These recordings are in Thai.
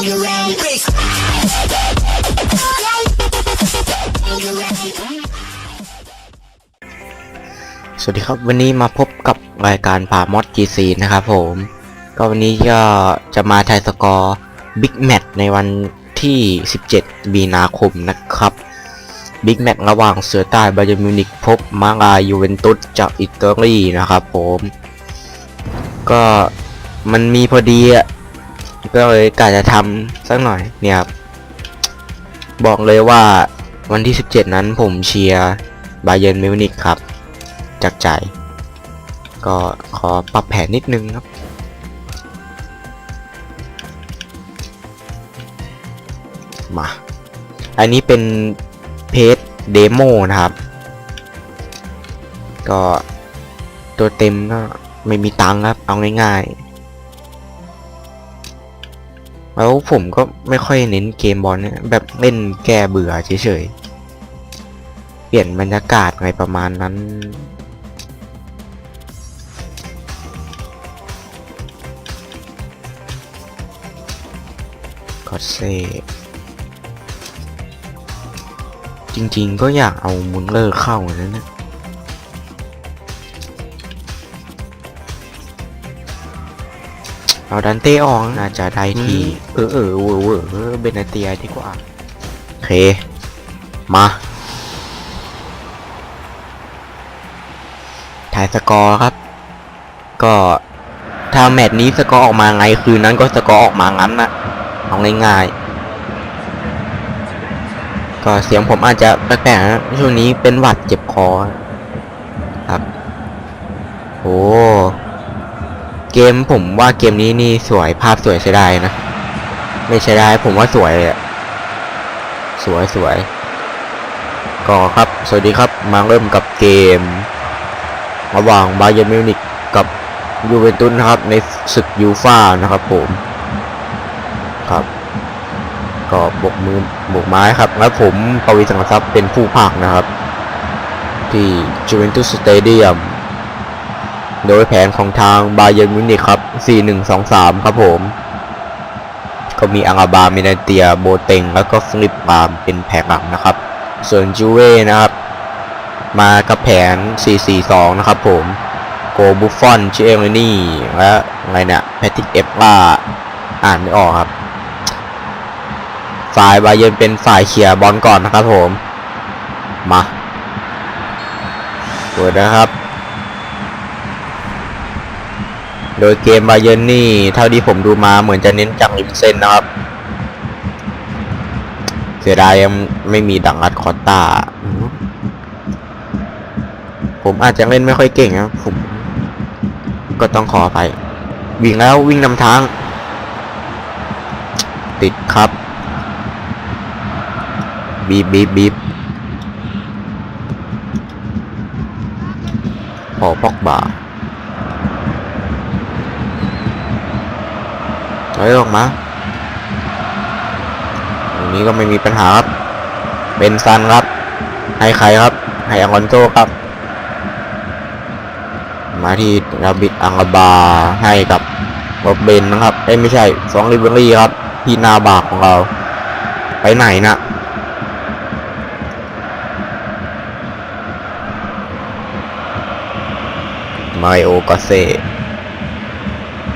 สวัสดีครับวันนี้มาพบกับรายการผ่ามอด GC นะครับผม ก็วันนี้ก็จะมาทายสกอร์บิ๊กแมตช์ในวันที่ 17 มีนาคมนะครับบิ๊กแมตช์ระหว่างเสือใต้บาเยร์นมิวนิกพบมาลายูเวนตุสจากอิตาลีนะครับผม ก็มันมีพอดีอะ ก็เลยกะจะทำสักหน่อยเนี่ยครับบอกเลยว่าวันที่ 17 นั้นผมเชียร์บาเยร์นมิวนิกครับ จากใจ ก็ขอปรับแผนนิดนึงครับ มา อันนี้เป็นเพจเดโมนะครับ ก็ตัวเต็มก็ไม่มีตังค์ครับ เอาง่ายๆ แล้วผมก็ไม่ค่อยเน้นเกมบอลเนี่ยแบบเล่นแก้เบื่อเฉยๆ เปลี่ยนบรรยากาศอะไรประมาณนั้นก็เซจริงๆก็อยากเอามุนเลอร์เข้านะเนี่ย เอาดันเต้ออกน่าจะได้ที เออเออเวอร์เวอร์เออเบนเตียดีกว่าโอเค มาถ่ายสกอร์ครับ ก็ถ้าแมตช์นี้สกอร์ออกมาไงคืนนั้นก็สกอร์ออกมางั้นนะเอาง่ายๆก็เสียงผมอาจจะแปลกๆนะช่วงนี้เป็นหวัดเจ็บคอครับ โอ้ เกมผมว่าเกมนี้นี่สวยภาพสวยใช้ได้นะ ไม่ใช้ได้ผมว่าสวยเลยอะสวยสวยก็ครับ สวัสดีครับมาเริ่มกับเกมระหว่างบาเยอร์มิวนิกกับยูเวนตุสนะครับในศึกยูฟ่านะครับผมครับ ก็บกมือบกไม้ครับแล้วผมปวีสังกทรัพย์เป็นผู้ภาคนะครับ ที่จูเวนตุสสเตเดียม โดยแผนของทางบาเยนมิวนิกครับ 4123 ครับผม ก็มีอังอาบาเมเนเตีย โบเต็ง แล้วก็ฟลิปบามเป็นแผงหลังนะครับ ส่วนจูเว่นะครับ มากับแผน 442 นะครับผม โกบุฟฟอนชิเอลนี่ และอะไรเนี่ยแพทริกเอฟล่า อ่านไม่ออกครับ ฝ่ายบาเยนเป็นฝ่ายเคลียบอลก่อนนะครับผม มาเปิดนะครับ โดยเกมบาเยร์นนี่เท่าที่ผมดูมาเหมือนจะเน้นจากริมเส้นนะครับ เสียดายยังไม่มีดังอัดคอตตาผมอาจจะเล่นไม่ค่อยเก่งนะผมก็ต้องขอไป วิ่งแล้ววิ่งนำทาง ติดครับบีบบีบบีบพอปอกบ่า อยออกมาตรงนี้ก็ไม่มีปัญหาครับเป็นซันครับ ให้ใครครับ ให้อังกอนโซครับ มาที่ราบิดอังกาบาให้กับรถเบนนะครับ เอ้ไม่ใช่สองริเบอรี่ครับ ที่หนาบากของเรา ไปไหนนะมาโอกาเซ่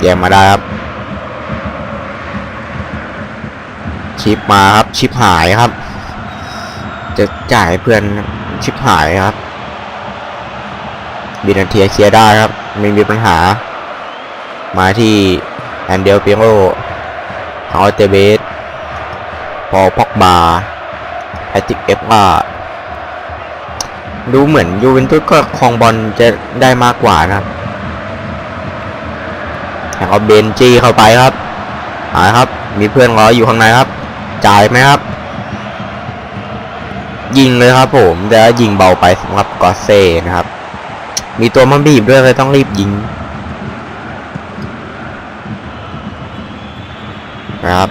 แย่งมาได้ครับ ชิปมาครับ ชิปหายครับ จะจ่ายเพื่อนชิปหายครับบินาเทียเคลียร์ได้ครับ ไม่มีปัญหา มาที่แอนเดลเปียโรของอเตเบสพอพอกบาแอติกเอฟว่าดูเหมือนยูเวนตุสก็ครองบอลจะได้มากกว่านะครับแข่งเอาเบนจีเข้าไปครับหาครับ มีเพื่อนรออยู่ข้างในครับ จ่ายไหมครับ ยิงเลยครับผมแต่ยิงเบาไปสำหรับกอเซ่นะครับ มีตัวมาบีบด้วยเลยต้องรีบยิงนะครับ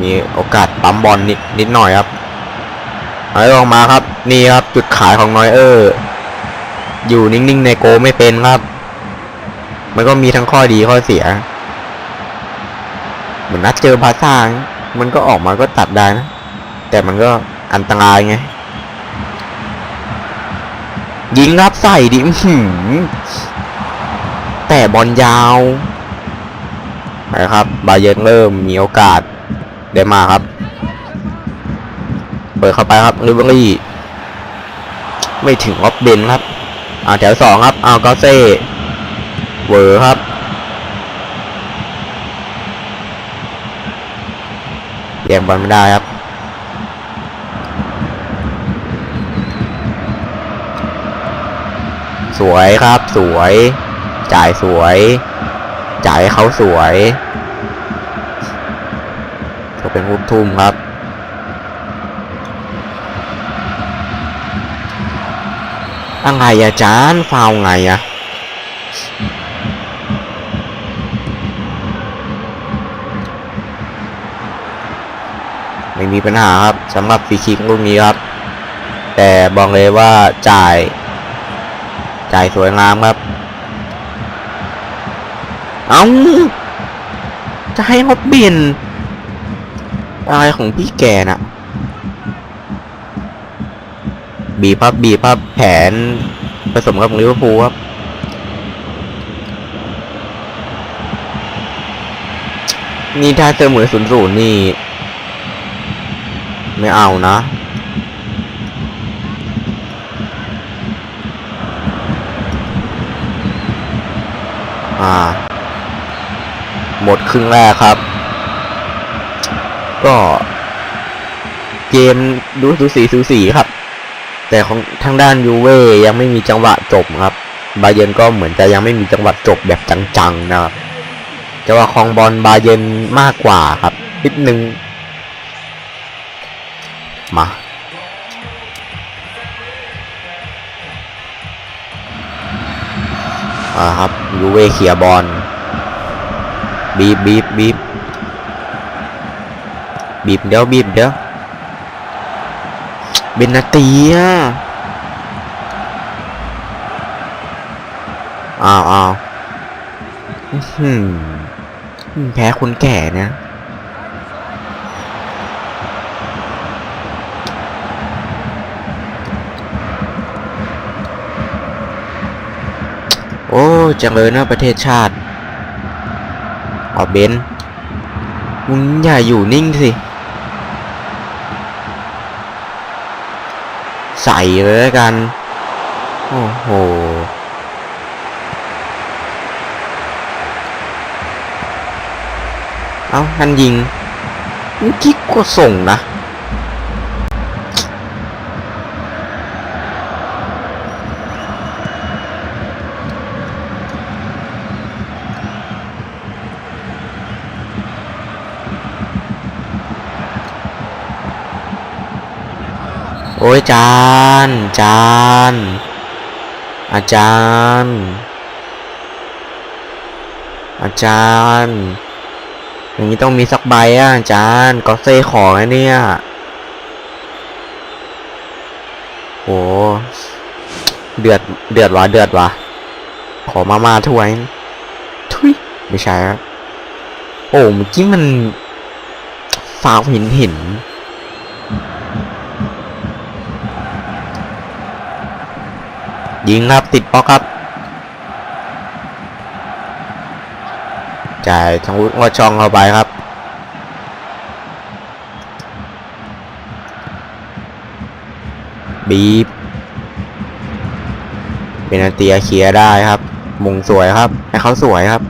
มีโอกาสปั๊มบอลนิดนิดหน่อยครับเอาออกมาครับนี่ครับจุดขายของนอยเออร์อยู่นิ่งๆในโกไม่เป็นครับ มันก็มีทั้งข้อดีข้อเสีย เหมือนนัดเจอพาซ่า มันก็ออกมาก็ตัดได้นะ แต่มันก็อันตรายไง ยิงรับใส่ดิหืแต่บอลยาวนะครับ บาเยิร์นเริ่มมีโอกาสได้มาครับ เปิดเข้าไปครับลิเวอรี่ ไม่ถึงออฟเบนครับ อ่าแถวสองครับอ้าวกอเซ่เวอร์ครับ ย่งบอลไม่ได้ครับสวยครับสวย จ่ายสวย จ่ายเขาสวยก็เป็นลูกทุ่มครับ อะไรอาจารย์ฟาวไงอะ ไม่มีปัญหาครับสำหรับฟรีคิกลูกนี้ครับ แต่บอกเลยว่าจ่าย จ่ายสวยงามครับ เอาจะให้เขาเปลี่ยนอะไรของพี่แกน่ะ บีบครับบีบครับแผนผสมกับลิเวอร์พูลครับนี่ถ้าเสมอศูนย์ศูนย์นี่ ไม่เอานะอ่า หมดครึ่งแรกครับ ก็เกมดูสูสีสูสีครับ แต่ของทางด้านยูเว่ยังไม่มีจังหวะจบครับ บาเยร์นก็เหมือนจะยังไม่มีจังหวะจบแบบจังๆนะครับจังหวะคองบอลบาเยร์นมากกว่าครับนิดนึง มา อ่าครับยูเวเคลียบอลบีบบีบบีบบีบเดี๋ยวบีบเดี๋ยวเบนนาตีอ้าอ้าวอื้อหือแพ้คนแก่นะ จังเลยนะประเทศชาติออกเบนมึงอย่าอยู่นิ่งสิ ใส่เลยแล้วกัน โอ้โหเอ้าท่านยิงเมื่อกี้ก็ส่งนะ โอ้ยจานจานอาจารย์ อาจารย์ อย่างนี้ต้องมีสักใบอะอาจารย์ก็เซ่ของนะเนี่ยโอ้เดือดเดือดวะเดือดวะขอมามาถ้วยทุยไม่ใช่ครับโอ้เมื่อกี้มันฟาวห็นห็น ยิงครับติดบล็อกครับจ่ายทางวุฒิว่าช่องเข้าไปครับ บีบเบนาเตียเคลียร์ได้ครับ มุงสวยครับ ให้เขาสวยครับ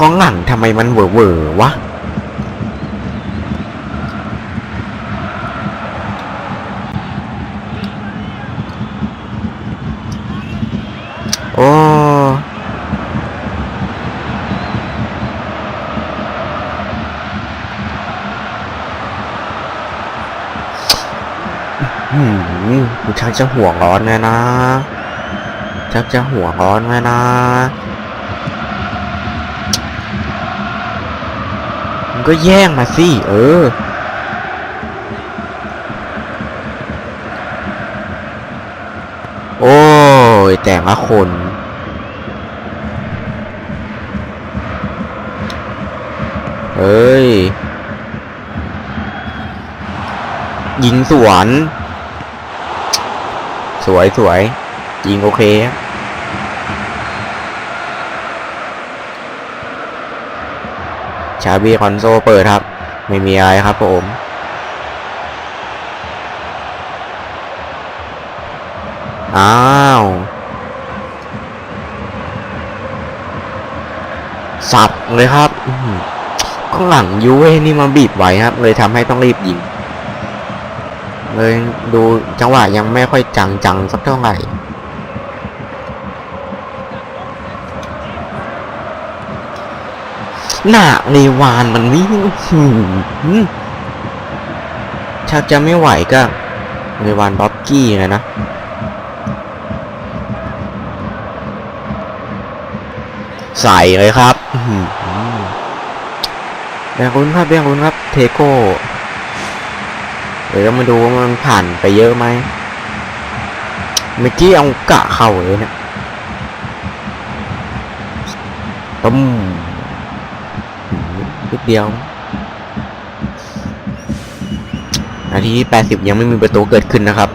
กองหลังทำไมมันเวอเวอๆวะ จะหัวร้อนเลยนะ ชักจะหัวร้อนเลยนะมึงก็แย่งมาสิ เออ โอ้ย แต่ละคนเฮ้ย ยิงสวน สวยสวยยิงโอเคครับชาบีคอนโซเปิดครับ ไม่มีอะไรครับผมอ้าวสับเลยครับข้างหลังยูเว่นี่มาบีบไว้ครับ เลยทำให้ต้องรีบยิง เลยดูจังหวะยังไม่ค่อยจังจังสักเท่าไหร่หน้าในวานมันวิ่งหือชักจะไม่ไหวก็ในวานบ๊อบกี้เลยนะใส่เลยครับแบงรุนครับแบงรุนครับ เทโก้ เดี๋ยวเรามาดูว่ามันผ่านไปเยอะไหมเมื่อกี้เอากะเข่าเลยเนี่ยต้มหืมนิดเดียว นาทีที่80ยังไม่มีประตูเกิดขึ้นนะครับ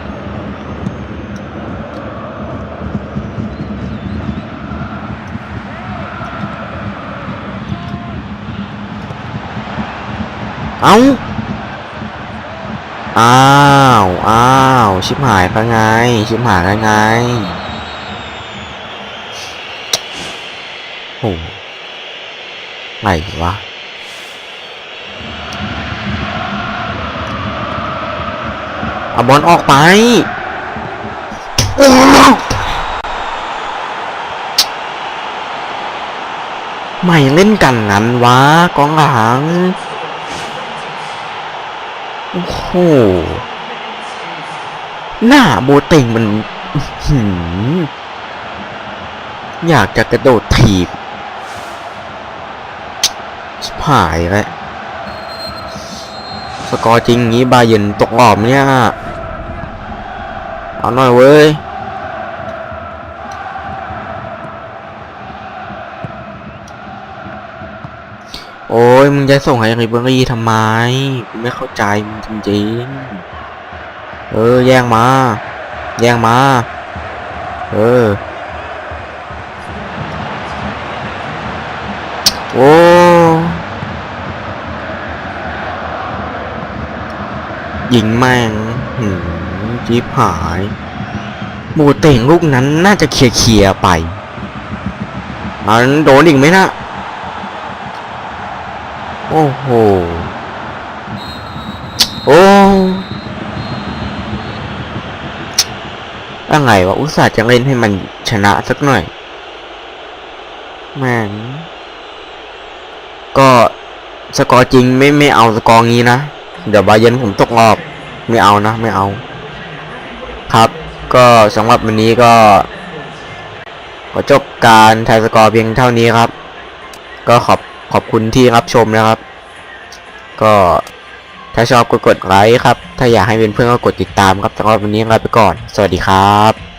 เอา้า อ้าวอ้าวชิบหายไปไง ชิบหายไปไงโอ้ไหนวะเอาบอลออกไปโอ้ไม่เล่นกันงั้นวะกองหลัง โอ้โห หน้าโบเต็งมันอื้อหืออยากจะกระโดดถีบชิบหายแล้วสกอร์จริงงี้บาเย็นตกรอบเนี่ย เอาหน่อยเว้ย โอ้ยมึงจะส่งให้ริเบอรี่ทำไมกูไม่เข้าใจมึงจริงๆ เออ แย่งมา แย่งมา เออ โอ้ยิงแม่งหืมจีบหายหมูเต่งลูกนั้นน่าจะเคลียร์ๆไป มันโดนอีกไหมนะ โอ้โห โอ้ยังไงวะ อุตส่าห์จะเล่นให้มันชนะสักหน่อยแม่งก็สกอร์จริงไม่ไม่เอาสกอร์งี้นะ เดี๋ยวบาเยร์นผมตกรอบ ไม่เอานะ ไม่เอา ครับ ก็สำหรับวันนี้ก็ขอจบการทายสกอร์เพียงเท่านี้ครับ ก็ขอบ ขอบคุณที่รับชมนะครับ ก็ถ้าชอบก็กดไลค์ครับ ถ้าอยากให้เป็นเพื่อนก็กดติดตามครับสำหรับวันนี้ลาไปก่อน สวัสดีครับ